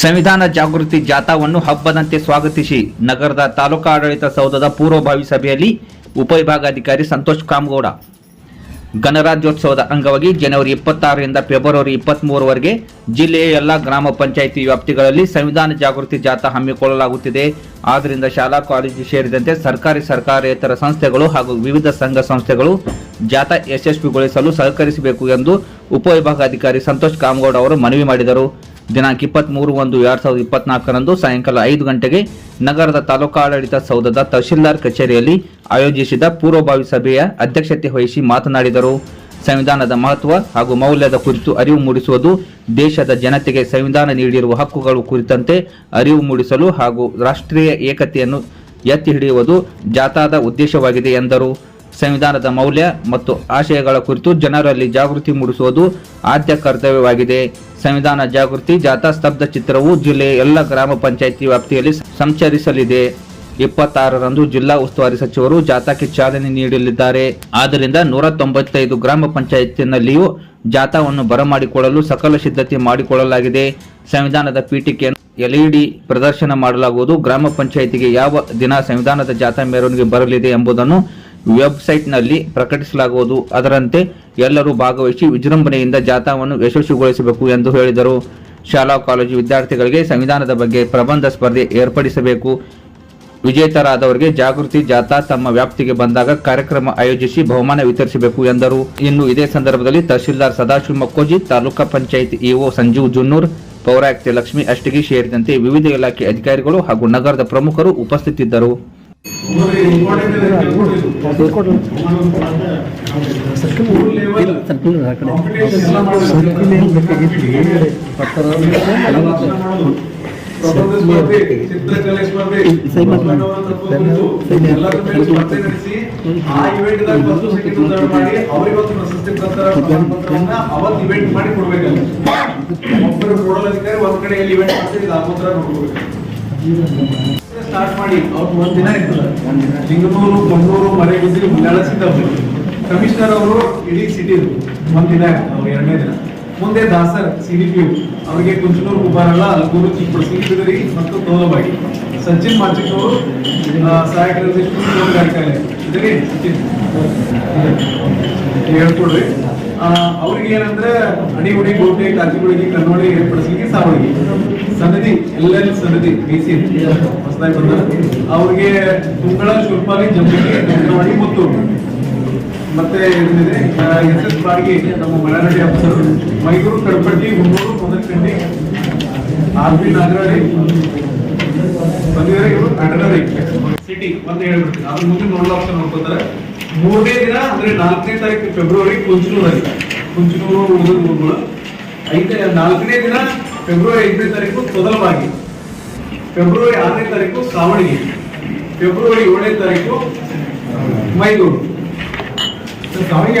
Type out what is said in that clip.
ಸಂವಿಧಾನ ಜಾಗೃತಿ ಜಾಥಾವನ್ನು ಹಬ್ಬದಂತೆ ಸ್ವಾಗತಿಸಿ ನಗರದ ತಾಲೂಕಾ ಆಡಳಿತ ಸೌಧದ ಪೂರ್ವಭಾವಿ ಸಭೆಯಲ್ಲಿ ಉಪವಿಭಾಗಾಧಿಕಾರಿ ಸಂತೋಷ್ ಕಾಮಗೌಡ. ಗಣರಾಜ್ಯೋತ್ಸವದ ಅಂಗವಾಗಿ ಜನವರಿ ಇಪ್ಪತ್ತಾರರಿಂದ ಫೆಬ್ರವರಿ ಇಪ್ಪತ್ಮೂರವರೆಗೆ ಜಿಲ್ಲೆಯ ಎಲ್ಲ ಗ್ರಾಮ ಪಂಚಾಯಿತಿ ವ್ಯಾಪ್ತಿಗಳಲ್ಲಿ ಸಂವಿಧಾನ ಜಾಗೃತಿ ಜಾಥಾ ಹಮ್ಮಿಕೊಳ್ಳಲಾಗುತ್ತಿದೆ. ಆದ್ದರಿಂದ ಶಾಲಾ ಕಾಲೇಜು ಸೇರಿದಂತೆ ಸರ್ಕಾರಿ ಸರ್ಕಾರೇತರ ಸಂಸ್ಥೆಗಳು ಹಾಗೂ ವಿವಿಧ ಸಂಘ ಸಂಸ್ಥೆಗಳು ಜಾಥಾ ಯಶಸ್ವಿಗೊಳಿಸಲು ಸಹಕರಿಸಬೇಕು ಎಂದು ಉಪವಿಭಾಗಾಧಿಕಾರಿ ಸಂತೋಷ್ ಕಾಮಗೌಡ ಅವರು ಮನವಿ ಮಾಡಿದರು. ದಿನಾಂಕ ಇಪ್ಪತ್ಮೂರು ಒಂದು ಎರಡ್ ಸಾವಿರದ ಇಪ್ಪತ್ನಾಲ್ಕರಂದು ಸಾಯಂಕಾಲ ಐದು ಗಂಟೆಗೆ ನಗರದ ತಾಲೂಕಾಡಳಿತ ಸೌಧದ ತಹಶೀಲ್ದಾರ್ ಕಚೇರಿಯಲ್ಲಿ ಆಯೋಜಿಸಿದ ಪೂರ್ವಭಾವಿ ಸಭೆಯ ಅಧ್ಯಕ್ಷತೆ ವಹಿಸಿ ಮಾತನಾಡಿದರು. ಸಂವಿಧಾನದ ಮಹತ್ವ ಹಾಗೂ ಮೌಲ್ಯದ ಕುರಿತು ಅರಿವು ಮೂಡಿಸುವುದು ದೇಶದ ಜನತೆಗೆ ಸಂವಿಧಾನ ನೀಡಿರುವ ಹಕ್ಕುಗಳು ಕುರಿತಂತೆ ಅರಿವು ಮೂಡಿಸಲು ಹಾಗೂ ರಾಷ್ಟ್ರೀಯ ಏಕತೆಯನ್ನು ಎತ್ತಿ ಹಿಡಿಯುವುದು ಜಾಥಾದ ಉದ್ದೇಶವಾಗಿದೆ ಎಂದರು. ಸಂವಿಧಾನದ ಮೌಲ್ಯ ಮತ್ತು ಆಶಯಗಳ ಕುರಿತು ಜನರಲ್ಲಿ ಜಾಗೃತಿ ಮೂಡಿಸುವುದು ಆದ್ಯ ಕರ್ತವ್ಯವಾಗಿದೆ. ಸಂವಿಧಾನ ಜಾಗೃತಿ, ಜಾಥಾ ಸ್ತಬ್ಧ ಚಿತ್ರವು ಜಿಲ್ಲೆಯ ಎಲ್ಲ ಗ್ರಾಮ ಪಂಚಾಯಿತಿ ವ್ಯಾಪ್ತಿಯಲ್ಲಿ ಸಂಚರಿಸಲಿದೆ. ಇಪ್ಪತ್ತಾರರಂದು ಜಿಲ್ಲಾ ಉಸ್ತುವಾರಿ ಸಚಿವರು ಜಾಥಾಕ್ಕೆ ಚಾಲನೆ ನೀಡಲಿದ್ದಾರೆ. ಆದ್ದರಿಂದ ನೂರ ತೊಂಬತ್ತೈದು ಗ್ರಾಮ ಪಂಚಾಯತಿನಲ್ಲಿಯೂ ಜಾಥಾವನ್ನು ಬರಮಾಡಿಕೊಳ್ಳಲು ಸಕಲ ಸಿದ್ಧತೆ ಮಾಡಿಕೊಳ್ಳಲಾಗಿದೆ. ಸಂವಿಧಾನದ ಪೀಠಿಕೆಯನ್ನು ಎಲ್ಇಡಿ ಪ್ರದರ್ಶನ ಮಾಡಲಾಗುವುದು. ಗ್ರಾಮ ಪಂಚಾಯಿತಿಗೆ ಯಾವ ದಿನ ಸಂವಿಧಾನದ ಜಾಥಾ ಮೆರವಣಿಗೆ ಬರಲಿದೆ ಎಂಬುದನ್ನು ವೆಬ್ಸೈಟ್ನಲ್ಲಿ ಪ್ರಕಟಿಸಲಾಗುವುದು. ಅದರಂತೆ ಎಲ್ಲರೂ ಭಾಗವಹಿಸಿ ವಿಜೃಂಭಣೆಯಿಂದ ಜಾಥಾವನ್ನು ಯಶಸ್ವಿಗೊಳಿಸಬೇಕು ಎಂದು ಹೇಳಿದರು. ಶಾಲಾ ಕಾಲೇಜು ವಿದ್ಯಾರ್ಥಿಗಳಿಗೆ ಸಂವಿಧಾನದ ಬಗ್ಗೆ ಪ್ರಬಂಧ ಸ್ಪರ್ಧೆ ಏರ್ಪಡಿಸಬೇಕು. ವಿಜೇತರಾದವರಿಗೆ ಜಾಗೃತಿ ಜಾಥಾ ತಮ್ಮ ವ್ಯಾಪ್ತಿಗೆ ಬಂದಾಗ ಕಾರ್ಯಕ್ರಮ ಆಯೋಜಿಸಿ ಬಹುಮಾನ ವಿತರಿಸಬೇಕು ಎಂದರು. ಇನ್ನು ಇದೇ ಸಂದರ್ಭದಲ್ಲಿ ತಹಶೀಲ್ದಾರ್ ಸದಾಶಿವ ಮಕ್ಕೋಜಿ, ತಾಲೂಕಾ ಪಂಚಾಯತ್ ಇಒ ಸಂಜೀವ್ ಜುನ್ನೂರ್, ಪೌರಾಯುಕ್ತೆ ಲಕ್ಷ್ಮಿ ಅಷ್ಟಗಿ ಸೇರಿದಂತೆ ವಿವಿಧ ಇಲಾಖೆ ಅಧಿಕಾರಿಗಳು ಹಾಗೂ ನಗರದ ಪ್ರಮುಖರು ಉಪಸ್ಥಿತಿದ್ದರು. ಚಿತ್ರಕಲೆ first, second, ಮಾಡಿ ಅವ್ರಿಗೆ ಒಂದು ಪ್ರಶಸ್ತಿ ಪತ್ರ ಪ್ರಮಾಣಪತ್ರವನ್ನ ಅವತ್ತು ಇವೆಂಟ್ ಮಾಡಿ ಕೊಡ್ಬೇಕಲ್ಲ ಒಬ್ಬರು ಕೊಡಲಿಕ್ಕೆ ಒಂದ್ ಕಡೆಯಲ್ಲಿ ಇವೆಂಟ್ ಮಾಡ್ತೀವಿ ಆ ಮಾತ್ರ ನೋಡ್ಕೋಬೇಕು ಸ್ಟಾರ್ಟ್ ಮಾಡಿ, ಅವ್ರು ಒಂದ್ ದಿನ ಇರ್ತದೆ ಲಿಂಗನೂರು ಕೊಣ್ಣೂರು ಮರೆಗುದ್ದಿ ಮುಂದಾಳ ಸಿದ್ದಾಪುರ ಕಮಿಷನರ್ ಅವರು ಇಡೀ ಸಿಟಿ ಒಂದ್ ದಿನ ಅವ್ರು ಎರಡನೇ ದಿನ. ಮುಂದೆ ದಾಸರ್ ಸಿಡಿಪಿ ಅವರಿಗೆ ಕುಂಚನೂರು ಕುಬಾರಲ್ಲ ಅಲ್ಗೂರು ಚಿಕ್ಕ ಸಿದ್ರಿ ಮತ್ತು ತೋಲಬಾಗಿ ಸಚಿನ್ ಮಾಚಿಕ್ ಅವರು ಸಹಾಯಕ ನಿರ್ದೇಶಕರು ಸಚಿನ್. ಹೇಳ್ಕೊಡ್ರಿ. ಅವ್ರಿಗೆ ಏನಂದ್ರೆ ಅಣಿಗುಡಿ ಗೋಟೆ ಕಾಚಿಗುಡಿಗೆ ಕನ್ನೋಡಿ ಏರ್ಪಡಿಸ್ಲಿಕ್ಕೆ ಸಾವಳಿಗೆ. ಸನ್ನಿಧಿ ಎಲ್ಲೆಲ್ಲಿ ಬಿ ಬಿಸಿ ಹೊಸದಾಗಿ ಬಂದ ಅವ್ರಿಗೆ ತುಂಗಳ ಶುಲ್ಪಾಗಿ ಜಂಬಿಗೆ ಕನ್ನಡಿ ಮುತ್ತು ಮತ್ತೆ ಏನಿದೆ? ಎಸ್ ಎಸ್ ಬಾಡಿಗೆ ನಮ್ಮ ಮಳನಡಿ ಅಫ್ಸರ್. ಮೈಸೂರು, ಕಡಪಟ್ಟಿ ಮುನ್ನೂರು ಮೊದಲಕಂಡಿ ಆರ್ ಬಿ ನಾಗರಾಡಿ ಬಂದಿದ್ದಾರೆ ಇವರು. ಕಡಲ ಸಿಟಿ ಅಂತ ಹೇಳ್ಬಿಡ್ತೀನಿ. ಅದ್ರ ಮುಂದೆ ಆಪ್ಷನ್ ನೋಡ್ಕೋತಾರೆ. ಮೂರನೇ ದಿನ ಅಂದ್ರೆ ನಾಲ್ಕನೇ ತಾರೀಕು ಫೆಬ್ರವರಿ ಕುಂಚನೂರಲ್ಲಿ. ಕುಂಚನೂರು ಉಳಿದ ಊರುಗಳು ಐದನೇ, ನಾಲ್ಕನೇ ದಿನ ಫೆಬ್ರವರಿ ಐದನೇ ತಾರೀಕು ತೊದಲವಾಗಿ ಫೆಬ್ರವರಿ ಆರನೇ ತಾರೀಕು ಸಾವಣಿಗೆ ಫೆಬ್ರವರಿ ಏಳನೇ ತಾರೀಕು ಮೈದೂರು. ಸಾವಿಗೆ